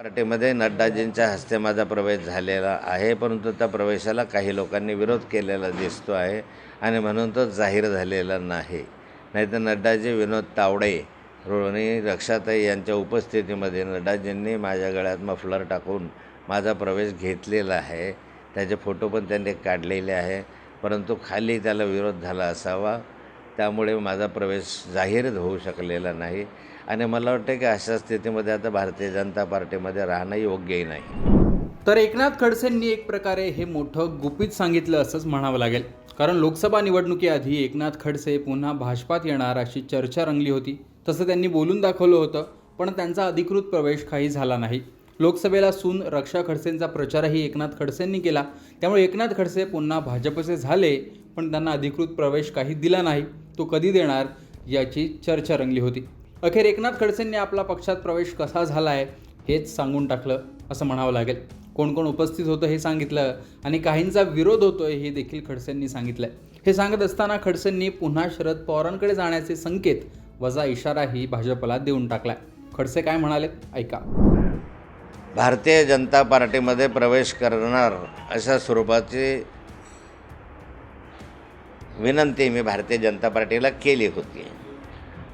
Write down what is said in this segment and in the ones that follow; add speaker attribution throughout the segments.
Speaker 1: पार्टीमध्ये नड्डाजींच्या हस्ते माझा प्रवेश झालेला आहे परंतु त्या प्रवेशाला काही लोकांनी विरोध केलेला दिसतो आहे आणि म्हणून तो जाहीर झालेला नाही. नाहीतर नड्डाजी विनोद तावडे रोहिणी रक्षाताई यांच्या उपस्थितीमध्ये नड्डाजींनी माझ्या गळ्यात मफलर टाकून माझा प्रवेश घेतलेला आहे. त्याचे फोटो पण त्यांनी काढलेले आहे परंतु खाली त्याला विरोध झाला असावा त्यामुळे माझा प्रवेश जाहीर होऊ शकलेला नाही. आणि मला वाटतं की अशा स्थितीमध्ये आता भारतीय जनता पार्टीमध्ये राहणं योग्यही नाही.
Speaker 2: तर एकनाथ खडसेंनी एक प्रकारे हे मोठं गुपित सांगितलं असंच म्हणावं लागेल. कारण लोकसभा निवडणुकीआधी एकनाथ खडसे पुन्हा भाजपात येणार अशी चर्चा रंगली होती. तसं त्यांनी बोलून दाखवलं होतं पण त्यांचा अधिकृत प्रवेश काही झाला नाही. लोकसभेला सून रक्षा खडसेंचा प्रचारही एकनाथ खडसेंनी केला. त्यामुळे एकनाथ खडसे पुन्हा भाजपचे झाले पण त्यांना अधिकृत प्रवेश काही दिला नाही. तो कधी देणार याची चर्चा रंगली होती. अखेर एकनाथ खडसेंनी आपला पक्षात प्रवेश कसा झाला आहे हेच सांगून टाकलं असं म्हणावं लागेल. कोण कोण उपस्थित होतं हे सांगितलं आणि काहींचा विरोध होतोय हे देखील खडसेंनी सांगितलं हे सांगत असताना खडसेंनी पुन्हा शरद पवारांकडे जाण्याचे संकेत वजा इशाराही भाजपला देऊन टाकलाय. खडसे काय म्हणालेत ऐका.
Speaker 1: भारतीय जनता पार्टीमध्ये प्रवेश करणार अशा स्वरूपाची विनंती मी भारतीय जनता पार्टीला केली होती.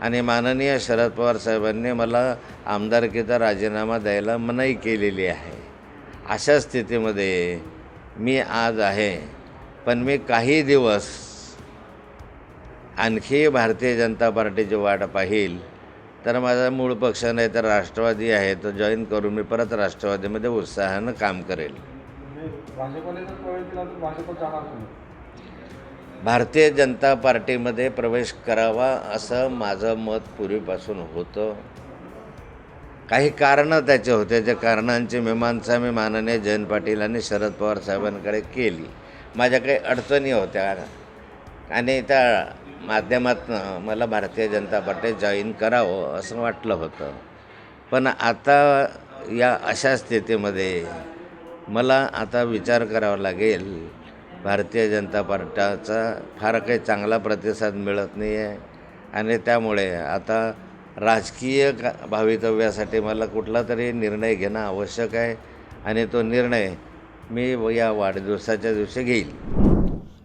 Speaker 1: आणि माननीय शरद पवार साहेबांनी मला आमदारकीचा राजीनामा द्यायला मनाई केलेली आहे. अशा स्थितीमध्ये मी आज आहे. पण मी काही दिवस आणखी भारतीय जनता पार्टीची वाट पाहिल. तर माझा मूळ पक्ष नाही तर राष्ट्रवादी आहे. तो जॉईन करून मी परत राष्ट्रवादीमध्ये उत्साहानं काम करेल. भारतीय जनता पार्टीमध्ये प्रवेश करावा असं माझं मत पूर्वीपासून होतं. काही कारणं त्याचे होते. त्या कारणांची मीमांसा मी माननीय जयंत पाटील आणि शरद पवार साहेबांकडे केली. माझ्या काही अडचणी होत्या. आणि त्या माध्यमातून मला भारतीय जनता पार्टी जॉईन करावं असं वाटलं होतं. पण आता या अशा स्थितीमध्ये मला आता विचार करावा लागेल. भारतीय जनता पार्टीचा फार काही चांगला प्रतिसाद मिळत नाही आहे आणि त्यामुळे आता राजकीय का भावितव्यासाठी मला कुठला तरी निर्णय घेणं आवश्यक आहे. आणि तो निर्णय मी या वाढदिवसाच्या दिवशी घेईल.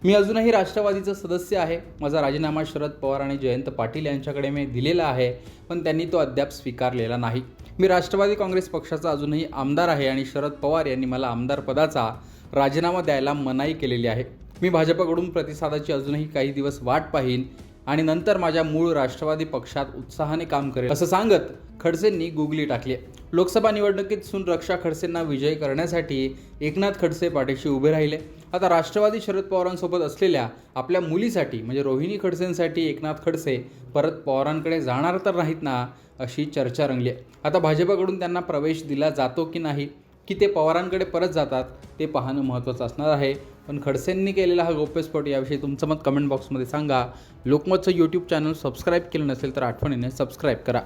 Speaker 2: मी अजूनही राष्ट्रवादीचं सदस्य आहे. माझा राजीनामा शरद पवार आणि जयंत पाटील यांच्याकडे मी दिलेला आहे पण त्यांनी तो अद्याप स्वीकारलेला नाही. मी राष्ट्रवादी काँग्रेस पक्षाचा अजूनही आमदार आहे आणि शरद पवार यांनी मला आमदार पदाचा राजीनामा द्यायला मनाई केलेली आहे. मी भाजपकडून प्रतिसादाची अजूनही काही दिवस वाट पाहीन आणि नंतर माझ्या मूळ राष्ट्रवादी पक्षात उत्साहाने काम करेल. असं सांगत खडसेंनी गुगली टाकली. लोकसभा निवडणुकीत सून रक्षा खडसेंना विजय करण्यासाठी एकनाथ खडसे पाठीशी उभे राहिले. आता राष्ट्रवादी शरद पवारांसोबत असलेल्या आपल्या मुलीसाठी म्हणजे रोहिणी खडसेंसाठी एकनाथ खडसे परत पवारांकडे जाणार तर नाहीत ना अशी चर्चा रंगली आहे. आता भाजपकडून त्यांना प्रवेश दिला जातो की नाही? की ते पवारांकडे परत जातात ते पाहणं महत्त्वाचं असणार आहे. पण खडसेंनी केलेला हा गौप्यस्फोट याविषयी तुमचं मत कमेंट बॉक्समध्ये सांगा. लोकमतचं यूट्यूब चॅनल सबस्क्राईब केलं नसेल तर आठवणीने सबस्क्राईब करा.